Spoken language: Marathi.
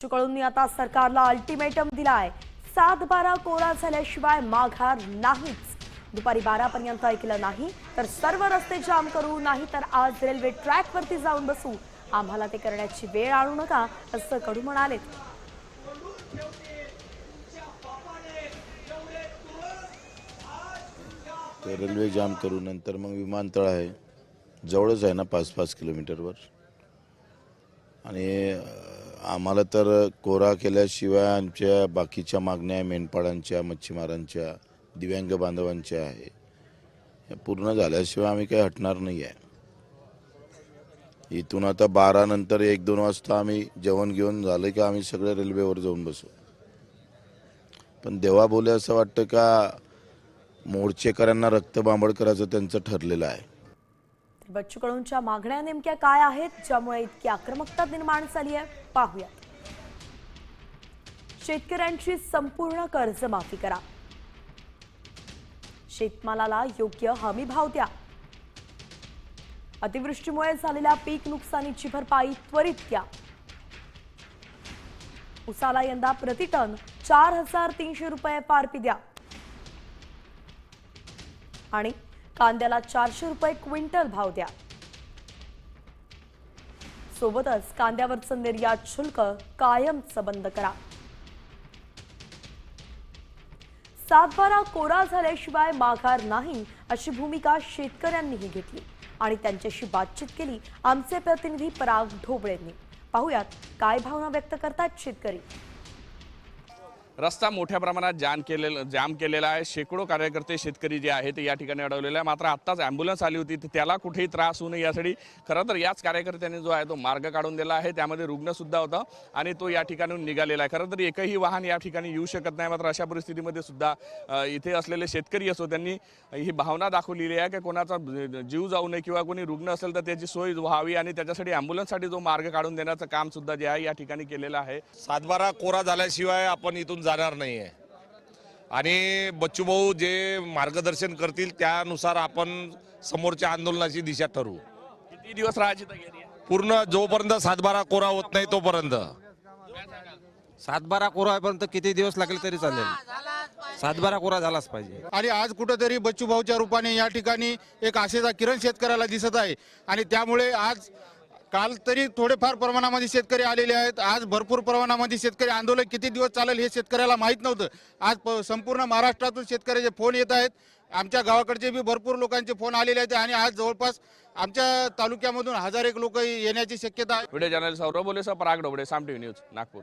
चिपळूणनी आता सरकारला अल्टिमेटम दिलाय. सात बारा कोरा झाल्याशिवाय माघार नाहीच. दुपारी बारा पर्यंत ऐकलं नाही तर सर्व रस्ते जाम करू नाही तर आज रेल्वे ट्रॅकवरती जाऊन बसू. आम्हाला ते करण्याची वेळ आणू नका असं कडू म्हणाले रेल्वे जाम करू नंतर मग विमानतळ आहे. जवळच आहे ना पाच पाच किलोमीटरवर. आणि आम्हाला तर कोरा केल्याशिवाय आमच्या बाकीच्या मागण्या मेंढपाळांच्या मच्छीमारांच्या दिव्यांग बांधवांच्या आहे. पूर्ण झाल्याशिवाय आम्ही काही हटणार नाही आहे. इथून आता बारा नंतर एक दोन वाजता आम्ही जेवण घेऊन झालं की आम्ही सगळे रेल्वेवर जाऊन बसू. पण देवा बोले असं वाटतं का मोर्चेकरांना रक्तबांबळ करायचं त्यांचं ठरलेलं आहे. बच्चू कडूंच्या मागण्या नेमक्या काय आहेत ज्यामुळे इतकी आक्रमकता निर्माण झाली आहे पाहूयात. शेतकऱ्यांची संपूर्ण कर्जमाफी करा. शेतमालाला योग्य हमी भाव द्या. अतिवृष्टीमुळे झालेल्या पीक नुकसानीची भरपाई त्वरित द्या उसाला यंदा प्रतिटन चार हजार तीनशे रुपये पारपी द्या. आणि कांद्याला चारशे रुपये क्विंटल भाव द्या. सोबतच कांद्यावरचं निर्यात शुल्क कायमचं बंद करा. सातबारा कोरा झाल्याशिवाय माघार नाही अशी भूमिका शेतकऱ्यांनीही घेतली आणि त्यांच्याशी बातचीत केली आमचे प्रतिनिधी पराग ढोबळेंनी. पाहुयात काय भावना व्यक्त करतात शेतकरी. रस्ता मोठ्या प्रमाणात जाम केलेला जाम केलेला आहे. शेकडो कार्यकर्ते शेतकरी जे आहेत ते या ठिकाणी अडवलेले आहे मात्र आत्ताच ॲम्ब्युलन्स आली होती. तर त्याला कुठेही त्रास होऊ नये यासाठी खरं तर याच कार्यकर्त्यांनी जो आहे तो मार्ग काढून दिला आहे. त्यामध्ये रुग्णसुद्धा होता आणि तो या ठिकाणून निघालेला आहे. खरं तर एकही वाहन या ठिकाणी येऊ शकत नाही. मात्र अशा परिस्थितीमध्ये सुद्धा इथे असलेले शेतकरी असो त्यांनी ही भावना दाखवलेली आहे की कोणाचा जीव जाऊ नये किंवा कोणी रुग्ण असेल तर त्याची सोय व्हावी आणि त्याच्यासाठी ॲम्ब्युलन्ससाठी जो मार्ग काढून देण्याचं कामसुद्धा जे आहे या ठिकाणी केलेलं आहे. सातबारा कोरा झाल्याशिवाय आपण इथून जाणार नाही आहे आणि बच्चूभाऊ जे मार्गदर्शन करतील त्यानुसार आपण समोरच्या आंदोलनाची दिशा ठरवू. किती दिवस राहायची तयारी आहे? पूर्ण जोपर्यंत सातबारा कोरा होत नाही तोपर्यंत. सातबारा कोरा पर्यंत किती दिवस लागले तरी चालेल. सातबारा कोरा झालाच पाहिजे. आणि आज कुठंतरी बच्चूभाऊच्या रूपाने या ठिकाणी एक आशेचा किरण शेतकऱ्याला दिसत आहे. आणि त्यामुळे आज काल तरी थोडेफार प्रमाणामध्ये शेतकरी आलेले आहेत. आज भरपूर प्रमाणामध्ये शेतकरी आंदोलन किती दिवस चालेल हे शेतकऱ्याला माहीत नव्हतं. आज प- संपूर्ण महाराष्ट्रातून शेतकऱ्याचे फोन येत आहेत आमच्या गावाकडचे बी भरपूर लोकांचे फोन आलेले आहेत आणि आज जवळपास आमच्या तालुक्यामधून हजार एक लोक येण्याची शक्यता आहे. व्हिडिओ जर्नलिस्ट सौरभ बोलेसह पराग डोबडे साम टीव्ही न्यूज नागपूर.